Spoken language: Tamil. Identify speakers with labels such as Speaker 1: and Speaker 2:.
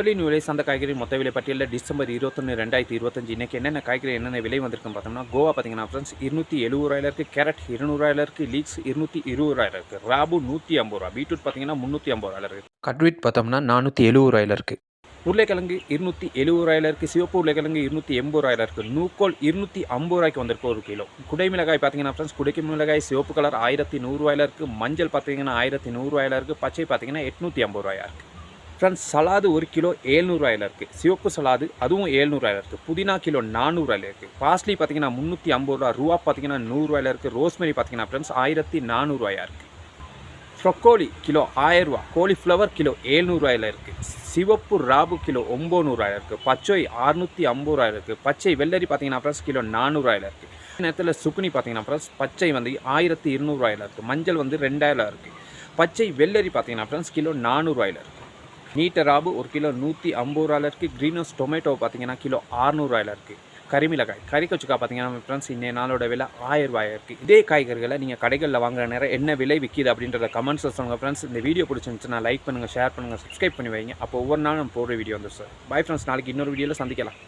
Speaker 1: தொழில் விலை சந்தை காய்கறி மொத்த விலை பட்டியலில் டிசம்பர் இருபத்தொன்று ரெண்டாயிரத்தி இருபத்தஞ்சு இன்னைக்கு என்னென்ன காய்கறி என்னென்ன விலை வந்திருக்குன்னு பார்த்தோம்னா கோவா பார்த்தீங்கன்னா ஃப்ரெண்ட்ஸ் இருநூற்றி எழுபது ரூபாயில இருக்குது கேரட் இருநூறுவாயில இருக்குது லீக்ஸ் இருநூற்றி இருபது ரூபாயில இருக்குது ராபு நூற்றி ஐம்பது ரூபா பீட்ரூட் பார்த்தீங்கன்னா முந்நூற்றி ஐம்பது ரூபாயில இருக்குது கட்வீட் பார்த்தோம்னா நானூற்றி எழுபது ரூபாயில இருக்குது உருளைக்கிழங்கு இருநூற்றி எழுபது ரூபாயில இருக்குது சிவப்பு உருளைக்கிழங்கு இருநூற்றி எண்பது ரூபாயில இருக்குது நூக்கோல் இருநூற்றி ஐம்பது ரூபாய்க்கு வந்திருக்கு ஒரு கிலோ. குடை மிளகாய் பார்த்தீங்கன்னா ஃப்ரெண்ட்ஸ் குடைக்கு மிளகாய் சிவப்பு கலர் ஆயிரத்தி நூறுரூவாயில இருக்குது மஞ்சள் பார்த்தீங்கன்னா ஆயிரத்தி நூறுரூவாயில இருக்குது பச்சை பார்த்தீங்கன்னா எட்நூற்றி ஐம்பது ரூபாயா இருக்குது ஃப்ரெண்ட்ஸ் சலாது ஒரு கிலோ ஏழ்நூறுவாயில் இருக்குது சிவப்பு சலாது அதுவும் ஏழ்நூறுவாயில் இருக்குது புதினா கிலோ நானூறுவாயில் இருக்குது பாஸ்லி பார்த்தீங்கன்னா முந்நூற்றி ஐம்பது ரூபா ரூபா பார்த்தீங்கன்னா நூறுரூவாயில இருக்குது ரோஸ்மெரி பார்த்தீங்கன்னா ஃப்ரெண்ட்ஸ் ஆயிரத்தி நானூறுவாயா இருக்குது ஃப்ரொக்கோலி கிலோ ஆயிரரூவா கோலிஃப்ளவர் கிலோ ஏழ்நூறுவாயில் இருக்குது சிவப்பு ராபு கிலோ ஒம்பது இருக்குது பச்சை அறுநூற்றி ஐம்பது ரூபாயில இருக்குது பச்சை வெள்ளரி பார்த்தீங்கன்னா ஃப்ரெண்ட்ஸ் கிலோ நானூறுவாயில் இருக்குது நேரத்தில் சுக்குனி பார்த்தீங்கன்னா ஃப்ரெண்ட்ஸ் பச்சை வந்து ஆயிரத்தி இருநூறுவாயில் இருக்குது மஞ்சள் வந்து ரெண்டாயிரம் இருக்குது பச்சை வெள்ளரி பார்த்தீங்கன்னா ஃப்ரெண்ட்ஸ் கிலோ நானூறுவாயில் இருக்குது நீட்ட ராபு ஒரு கிலோ நூற்றி ஐம்பது ரூபாயில இருக்குது க்ரீன் ஹவுஸ் டொமேட்டோ பார்த்தீங்கன்னா கிலோ அறநூறுவாயில இருக்குது கரிமிளகாய் கறிக்கொச்சுக்கா பார்த்தீங்கன்னா ஃப்ரெண்ட்ஸ் இன்றைய நாளோட விலை ஆயிரம் ரூபாய் இருக்குது இதே காய்கறிகளை நீங்கள் கடைகளில் வாங்குற நேரம் என்ன விலை விற்கிது அப்படின்றத கமெண்ட்ஸில் சொல்லுங்கள் ஃப்ரெண்ட்ஸ் இந்த வீடியோ பிடிச்சிருந்துச்சுன்னா லைக் பண்ணுங்கள் ஷேர் பண்ணுங்கள் சப்ஸ்கிரைப் பண்ணி வைங்க. அப்போ ஒவ்வொரு நாளும் நம்ம போடுற வீடியோ வந்து சார் பை ஃப்ரெண்ட்ஸ் நாளைக்கு இன்னொரு வீடியோவில் சந்திக்கலாம்.